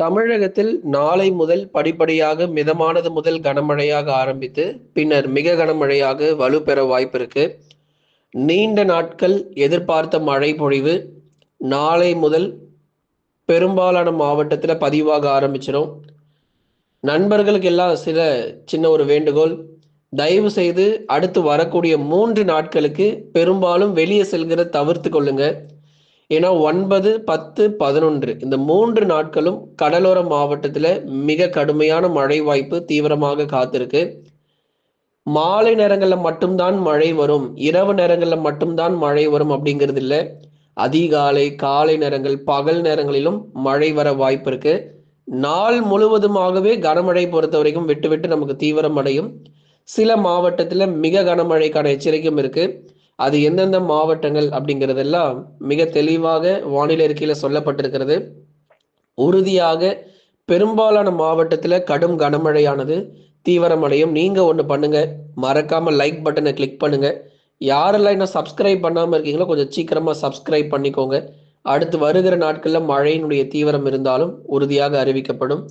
தமிழகத்தில் நாளை முதல் படிப்படியாக மிதமானது முதல் கனமழையாக ஆரம்பித்து பின்னர் மிக கனமழையாக வலுப்பெற வாய்ப்பு இருக்கு நீண்ட நாட்கள் எதிர்பார்த்த மழை பொழிவு நாளை முதல் பெரும்பாலான மாவட்டத்தில் பதிவாக ஆரம்பிச்சிடும் நண்பர்களுக்கு எல்லாம் சில சின்ன ஒரு வேண்டுகோள் தயவு செய்து அடுத்து வரக்கூடிய மூன்று நாட்களுக்கு பெரும்பாலும் வெளியே செல்கிற தவிர்த்து கொள்ளுங்கள் ஏன்னா ஒன்பது பத்து பதினொன்று. இந்த மூன்று நாட்களும் கடலோர மாவட்டத்தில் மிக கடுமையான மழை வாய்ப்பு தீவிரமாக காத்திருக்கு. மாலை நேரங்களில் மட்டும்தான் மழை வரும். இரவு நேரங்களில் மட்டும்தான் மழை வரும் அப்படிங்கிறது இல்லை. அதிகாலை காலை நேரங்கள் பகல் நேரங்களிலும் மழை வர வாய்ப்பு இருக்கு. நாள் முழுவதுமாகவே கனமழை பொறுத்த வரைக்கும் விட்டு விட்டு நமக்கு தீவிரம் அடையும் சில மாவட்டத்தில் மிக கனமழைக்கான எச்சரிக்கையும் இருக்குது அது எந்தெந்த மாவட்டங்கள் அப்படிங்கிறதெல்லாம் மிக தெளிவாக வானிலை அறிக்கையில் சொல்லப்பட்டிருக்கிறது. உறுதியாக பெரும்பாலான மாவட்டத்தில் கடும் கனமழையானது தீவிரமடையும். நீங்கள் ஒன்று பண்ணுங்கள் மறக்காமல் லைக் பட்டனை கிளிக் பண்ணுங்கள் யாரெல்லாம் இன்னும் சப்ஸ்கிரைப் பண்ணாமல் இருக்கீங்களோ கொஞ்சம் சீக்கிரமாக சப்ஸ்கிரைப் பண்ணிக்கோங்க. அடுத்து வருகிற நாட்களில் மழையினுடைய தீவிரம் இருந்தாலும் உறுதியாக அறிவிக்கப்படும்.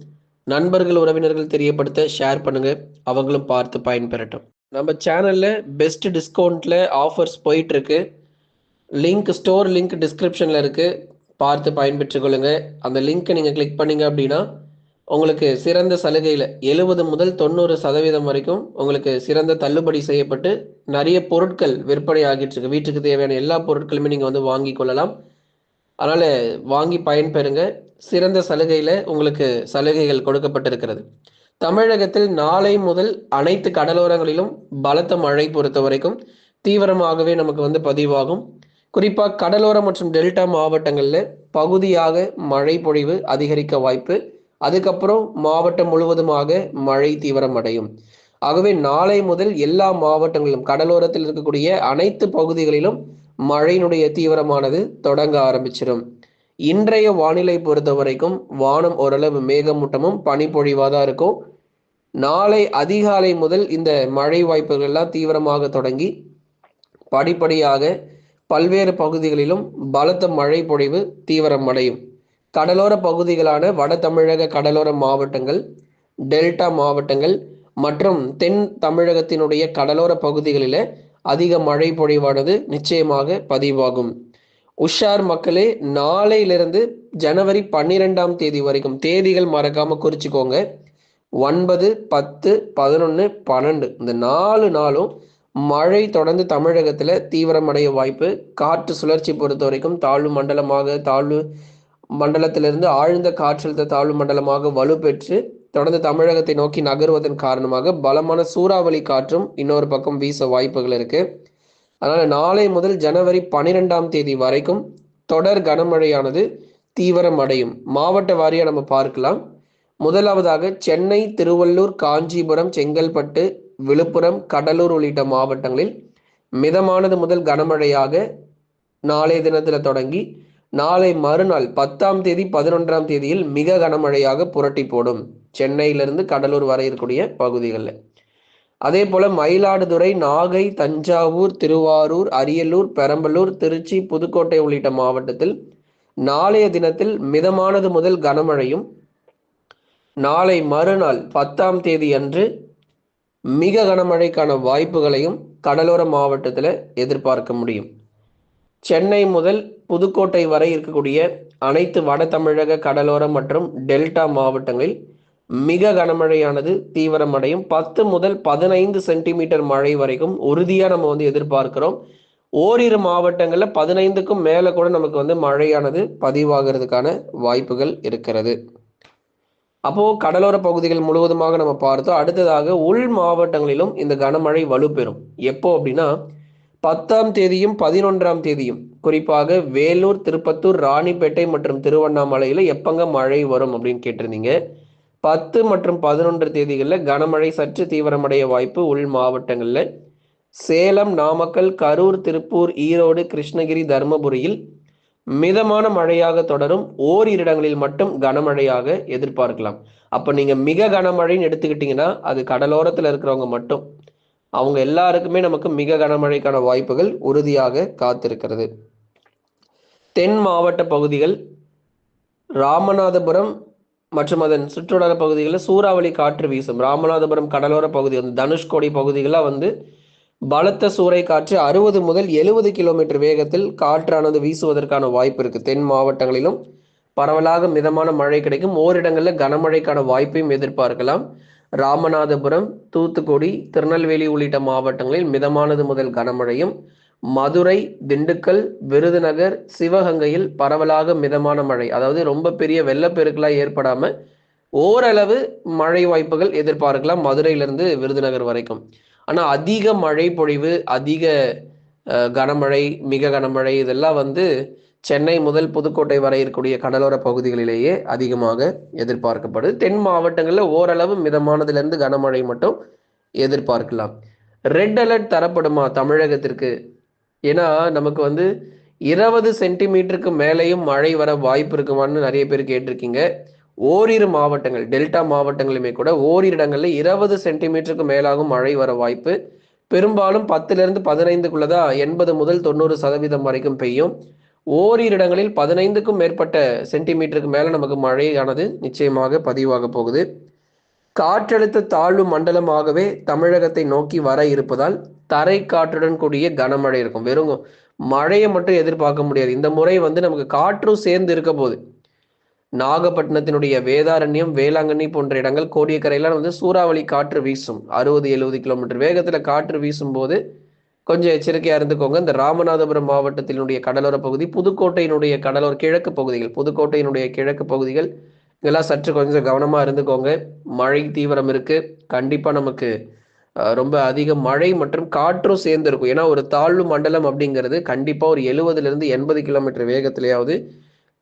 நண்பர்கள் உறவினர்கள் தெரியப்படுத்த ஷேர் பண்ணுங்கள் அவங்களும் பார்த்து பயன்பெறட்டும். நம்ம சேனல்ல பெஸ்ட் டிஸ்கவுண்ட்ல ஆஃபர்ஸ் போயிட்டு இருக்கு லிங்க் ஸ்டோர் லிங்க் டிஸ்கிரிப்ஷன்ல இருக்கு. பார்த்து பயன்பெற்றுக் கொள்ளுங்க. அந்த லிங்க்கை நீங்க கிளிக் பண்ணீங்க அப்படின்னா உங்களுக்கு சிறந்த சலுகையில் எழுபது முதல் தொண்ணூறு சதவீதம் வரைக்கும் உங்களுக்கு சிறந்த தள்ளுபடி செய்யப்பட்டு நிறைய பொருட்கள் விற்பனை ஆகிட்டு இருக்கு. வீட்டுக்கு தேவையான எல்லா பொருட்களுமே நீங்கள் வந்து வாங்கி கொள்ளலாம். அதனால் வாங்கி பயன்பெறுங்க. சிறந்த சலுகையில் உங்களுக்கு சலுகைகள் கொடுக்கப்பட்டிருக்கிறது. தமிழகத்தில் நாளை முதல் அனைத்து கடலோரங்களிலும் பலத்த மழை பொறுத்த வரைக்கும் தீவிரமாகவே நமக்கு வந்து பதிவாகும். குறிப்பாக கடலோரம் மற்றும் டெல்டா மாவட்டங்களில் பகுதியாக மழை பொழிவு அதிகரிக்க வாய்ப்பு. அதுக்கப்புறம் மாவட்டம் முழுவதுமாக மழை தீவிரம் அடையும். ஆகவே நாளை முதல் எல்லா மாவட்டங்களிலும் கடலோரத்தில் இருக்கக்கூடிய அனைத்து பகுதிகளிலும் மழையினுடைய தீவிரமானது தொடங்க ஆரம்பிச்சிடும் இன்றைய வானிலை பொறுத்த வரைக்கும் வானம் ஓரளவு மேகமூட்டமும் பனிப்பொழிவாக தான் இருக்கும். நாளை அதிகாலை முதல் இந்த மழை வாய்ப்புகள் எல்லாம் தீவிரமாக தொடங்கி படிப்படியாக பல்வேறு பகுதிகளிலும் பலத்த மழை பொழிவு தீவிரம் அடையும். கடலோர பகுதிகளான வட தமிழக கடலோர மாவட்டங்கள் டெல்டா மாவட்டங்கள் மற்றும் தென் தமிழகத்தினுடைய கடலோர பகுதிகளில் அதிக மழை பொழிவானது நிச்சயமாக பதிவாகும். உஷார் மக்களே நாளையிலிருந்து ஜனவரி பன்னிரெண்டாம் தேதி வரைக்கும் தேதிகள் மறக்காம குறிச்சுக்கோங்க. ஒன்பது பத்து பதினொன்று பன்னெண்டு. இந்த நாலு நாளும் மழை தொடர்ந்து தமிழகத்தில் தீவிரமடைய வாய்ப்பு. காற்று சுழற்சி பொறுத்த வரைக்கும் தாழ்வு மண்டலமாக தாழ்வு மண்டலத்திலிருந்து ஆழ்ந்த காற்றழுத்த தாழ்வு மண்டலமாக வலுப்பெற்று தொடர்ந்து தமிழகத்தை நோக்கி நகர்வதன் காரணமாக பலமான சூறாவளி காற்றும் இன்னொரு பக்கம் வீச வாய்ப்புகள் இருக்குது அதனால நாளை முதல் ஜனவரி பனிரெண்டாம் தேதி வரைக்கும் தொடர் கனமழையானது தீவிரம் அடையும் மாவட்ட வாரியா நம்ம பார்க்கலாம். முதலாவதாக சென்னை திருவள்ளூர் காஞ்சிபுரம் செங்கல்பட்டு விழுப்புரம் கடலூர் உள்ளிட்ட மாவட்டங்களில் மிதமானது முதல் கனமழையாக நாளைய தினத்தில் தொடங்கி நாளை மறுநாள் பத்தாம் தேதி பதினொன்றாம் தேதியில் மிக கனமழையாக புரட்டி போடும். சென்னையிலிருந்து கடலூர் வரை இருக்கக்கூடிய பகுதிகளில். அதே போல மயிலாடுதுறை நாகை தஞ்சாவூர் திருவாரூர் அரியலூர் பெரம்பலூர் திருச்சி புதுக்கோட்டை உள்ளிட்ட மாவட்டத்தில் நாளைய தினத்தில் மிதமானது முதல் கனமழையும் நாளை மறுநாள் பத்தாம் தேதி அன்று மிக கனமழைக்கான வாய்ப்புகளையும் கடலோர மாவட்டத்தில் எதிர்பார்க்க முடியும். சென்னை முதல் புதுக்கோட்டை வரை இருக்கக்கூடிய அனைத்து வட தமிழக கடலோர மற்றும் டெல்டா மாவட்டங்களில் மிக கனமழையானது தீவிரமடையும். பத்து முதல் பதினைந்து சென்டிமீட்டர் மழை வரைக்கும் உறுதியாக நம்ம வந்து எதிர்பார்க்கிறோம். ஓரிரு மாவட்டங்களில் பதினைந்துக்கும் மேலே கூட நமக்கு வந்து மழையானது பதிவாகிறதுக்கான வாய்ப்புகள் இருக்கிறது. அப்போ கடலோர பகுதிகள் முழுவதுமாக நம்ம பார்த்தோம். அடுத்ததாக உள் மாவட்டங்களிலும் இந்த கனமழை வலுப்பெறும். எப்போ அப்படின்னா பத்தாம் தேதியும் பதினொன்றாம் தேதியும். குறிப்பாக வேலூர் திருப்பத்தூர் ராணிப்பேட்டை மற்றும் திருவண்ணாமலையில எப்பங்க மழை வரும் அப்படின்னு கேட்டிருந்தீங்க. பத்து மற்றும் பதினொன்று தேதிகளில் கனமழை சற்று தீவிரமடைய வாய்ப்பு உள் மாவட்டங்களில். சேலம் நாமக்கல் கரூர் திருப்பூர் ஈரோடு கிருஷ்ணகிரி தருமபுரியில் மிதமான மழையாக தொடரும். ஓரிரு இடங்களில் மட்டும் கனமழையாக எதிர்பார்க்கலாம். அப்போ நீங்கள் மிக கனமழைன்னு எடுத்துக்கிட்டீங்கன்னா அது கடலோரத்தில் இருக்கிறவங்க மட்டும். அவங்க எல்லாருக்குமே நமக்கு மிக கனமழைக்கான வாய்ப்புகள் உறுதியாக காத்திருக்கிறது. தென் மாவட்ட பகுதிகள் ராமநாதபுரம் மற்றும் அதன் சுற்றுவட்டார பகுதிகளில் சூறாவளி காற்று வீசும். ராமநாதபுரம் கடலோர பகுதி வந்து தனுஷ்கோடி பகுதிகளாக வந்து பலத்த சூறை காற்று அறுபது முதல் எழுபது கிலோமீட்டர் வேகத்தில் காற்றானது வீசுவதற்கான வாய்ப்பு இருக்கு. தென் மாவட்டங்களிலும் பரவலாக மிதமான மழை கிடைக்கும். ஓரிடங்களில் கனமழைக்கான வாய்ப்பையும் எதிர்பார்க்கலாம். ராமநாதபுரம் தூத்துக்குடி திருநெல்வேலி உள்ளிட்ட மாவட்டங்களில் மிதமானது முதல் கனமழையும் மதுரை திண்டுக்கல் விருதுநகர் சிவகங்கையில் பரவலாக மிதமான மழை. அதாவது ரொம்ப பெரிய வெள்ளப்பெருக்கெல்லாம் ஏற்படாம ஓரளவு மழை வாய்ப்புகள் எதிர்பார்க்கலாம் மதுரையிலிருந்து விருதுநகர் வரைக்கும். ஆனா அதிக மழை பொழிவு அதிக கனமழை மிக கனமழை இதெல்லாம் வந்து சென்னை முதல் புதுக்கோட்டை வரை இருக்கக்கூடிய கடலோர பகுதிகளிலேயே அதிகமாக எதிர்பார்க்கப்படுது. தென் மாவட்டங்களில் ஓரளவு மிதமானதுலேருந்து கனமழை மட்டும் எதிர்பார்க்கலாம். ரெட் அலர்ட் தரப்படுமா தமிழகத்திற்கு? ஏன்னா நமக்கு வந்து இருபது சென்டிமீட்டருக்கு மேலேயும் மழை வர வாய்ப்பு இருக்குமான்னு நிறைய பேர் கேட்டிருக்கீங்க. ஓரிரு மாவட்டங்கள் டெல்டா மாவட்டங்களுமே கூட ஓரிரு இடங்களில் இருபது சென்டிமீட்டருக்கு மேலாகும் மழை வர வாய்ப்பு. பெரும்பாலும் பத்துலேருந்து பதினைந்துக்குள்ளதா எண்பது முதல் தொண்ணூறு சதவீதம் வரைக்கும் பெய்யும். ஓரிரு இடங்களில் பதினைந்துக்கும் மேற்பட்ட சென்டிமீட்டருக்கு மேலே நமக்கு மழையானது நிச்சயமாக பதிவாக போகுது. காற்றழுத்த தாழ்வு மண்டலமாகவே தமிழகத்தை நோக்கி வர இருப்பதால் தரை காற்றுடன் கூடிய கனமழை இருக்கும். வெறும் மழையை மட்டும் எதிர்பார்க்க முடியாது. இந்த முறை வந்து நமக்கு காற்றும் சேர்ந்து இருக்க போகுது. நாகப்பட்டினத்தினுடைய வேதாரண்யம் வேளாங்கண்ணி போன்ற இடங்கள் கோடியக்கரையெல்லாம் வந்து சூறாவளி காற்று வீசும். அறுபது எழுபது கிலோமீட்டர் வேகத்துல காற்று வீசும் போது கொஞ்சம் எச்சரிக்கையா இருந்துக்கோங்க. இந்த ராமநாதபுரம் மாவட்டத்தினுடைய கடலோர பகுதி புதுக்கோட்டையினுடைய கடலோர கிழக்கு பகுதிகள் புதுக்கோட்டையினுடைய கிழக்கு பகுதிகள் இதெல்லாம் சற்று கொஞ்சம் கவனமாக இருந்துக்கோங்க. மழை தீவிரம் இருக்குது கண்டிப்பாக நமக்கு ரொம்ப அதிக மழை மற்றும் காற்றும் சேர்ந்து இருக்கும் ஏன்னா ஒரு தாழ்வு மண்டலம் அப்படிங்கிறது கண்டிப்பாக ஒரு எழுபதுலேருந்து எண்பது கிலோமீட்டர் வேகத்திலேயாவது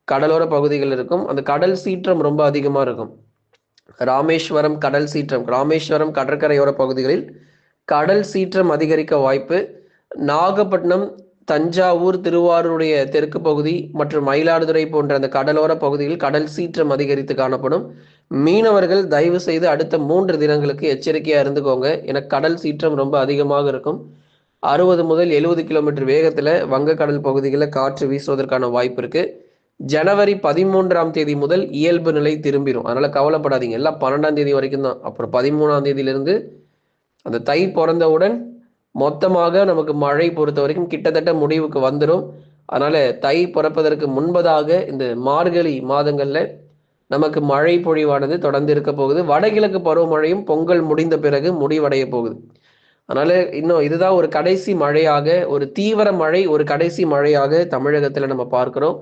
கடலோர பகுதிகள் இருக்கும். அந்த கடல் சீற்றம் ரொம்ப அதிகமாக இருக்கும். ராமேஸ்வரம் கடல் சீற்றம். ராமேஸ்வரம் கடற்கரையோர பகுதிகளில் கடல் சீற்றம் அதிகரிக்க வாய்ப்பு. நாகப்பட்டினம் தஞ்சாவூர் திருவாரூருடைய தெற்கு பகுதி மற்றும் மயிலாடுதுறை போன்ற அந்த கடலோர பகுதியில் கடல் சீற்றம் அதிகரித்து காணப்படும். மீனவர்கள் தயவு செய்து அடுத்த மூன்று தினங்களுக்கு எச்சரிக்கையா இருந்துக்கோங்க. என கடல் சீற்றம் ரொம்ப அதிகமாக இருக்கும். அறுபது முதல் எழுபது கிலோமீட்டர் வேகத்துல வங்கக்கடல் பகுதிகளில் காற்று வீசுவதற்கான வாய்ப்பு இருக்கு. ஜனவரி பதிமூன்றாம் தேதி முதல் இயல்பு நிலை திரும்பிடும் அதனால கவலைப்படாதீங்க. எல்லாம் பன்னெண்டாம் தேதி வரைக்கும் தான். அப்புறம் பதிமூணாம் தேதியிலிருந்து அந்த தை பிறந்தவுடன் மொத்தமாக நமக்கு மழை பொறுத்த வரைக்கும் கிட்டத்தட்ட முடிவுக்கு வந்துடும் அதனால தை பிறப்பதற்கு முன்பதாக இந்த மார்கழி மாதங்களில் நமக்கு மழை பொழிவானது தொடர்ந்து இருக்க போகுது. வடகிழக்கு பருவமழையும் பொங்கல் முடிந்த பிறகு முடிவடைய போகுது. அதனால இன்னும் இதுதான் ஒரு கடைசி மழையாக ஒரு தீவிர மழை ஒரு கடைசி மழையாக தமிழகத்தில் நம்ம பார்க்கிறோம்.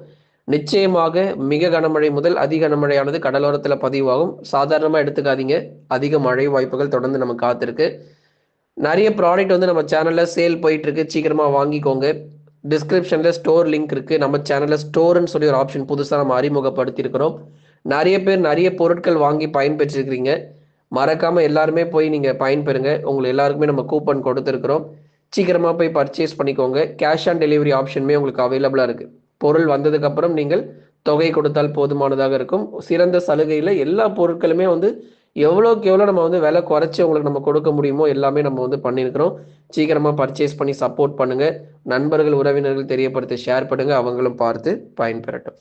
நிச்சயமாக மிக கனமழை முதல் அதிக கனமழையானது கடலோரத்தில் பதிவாகும். சாதாரணமாக எடுத்துக்காதீங்க. அதிக மழை வாய்ப்புகள் தொடர்ந்து நம்ம காத்திருக்கு. நிறைய ப்ராடக்ட் வந்து நம்ம சேனலில் சேல் போயிட்டுருக்கு. சீக்கிரமாக வாங்கிக்கோங்க. டிஸ்கிரிப்ஷனில் ஸ்டோர் லிங்க் இருக்குது நம்ம சேனலில் ஸ்டோர்னு சொல்லி ஒரு ஆப்ஷன் புதுசாக நம்ம அறிமுகப்படுத்தியிருக்கிறோம். நிறைய பேர் நிறைய பொருட்கள் வாங்கி பயன்பெற்றிருக்கிறீங்க. மறக்காமல் எல்லாருமே போய் நீங்கள் பயன்பெறுங்க. உங்களுக்கு எல்லாருக்குமே நம்ம கூப்பன் கொடுத்துருக்குறோம். சீக்கிரமாக போய் பர்ச்சேஸ் பண்ணிக்கோங்க. கேஷ் ஆன் டெலிவரி ஆப்ஷனுமே உங்களுக்கு அவைலபிளாக இருக்குது பொருள் வந்ததுக்கப்புறம் நீங்கள் தொகை கொடுத்தால் போதுமானதாக இருக்கும். சிறந்த சலுகையில் எல்லா பொருட்களுமே வந்து எவ்வளோக்கு எவ்வளோ நம்ம வந்து விலை குறைச்சி உங்களுக்கு நம்ம கொடுக்க முடியுமோ எல்லாமே நம்ம வந்து பண்ணியிருக்கிறோம். சீக்கிரமாக பர்ச்சேஸ் பண்ணி சப்போர்ட் பண்ணுங்கள் நண்பர்கள் உறவினர்கள் தெரியப்படுத்தி ஷேர் பண்ணுங்கள் அவங்களும் பார்த்து பயன்பெறட்டும்.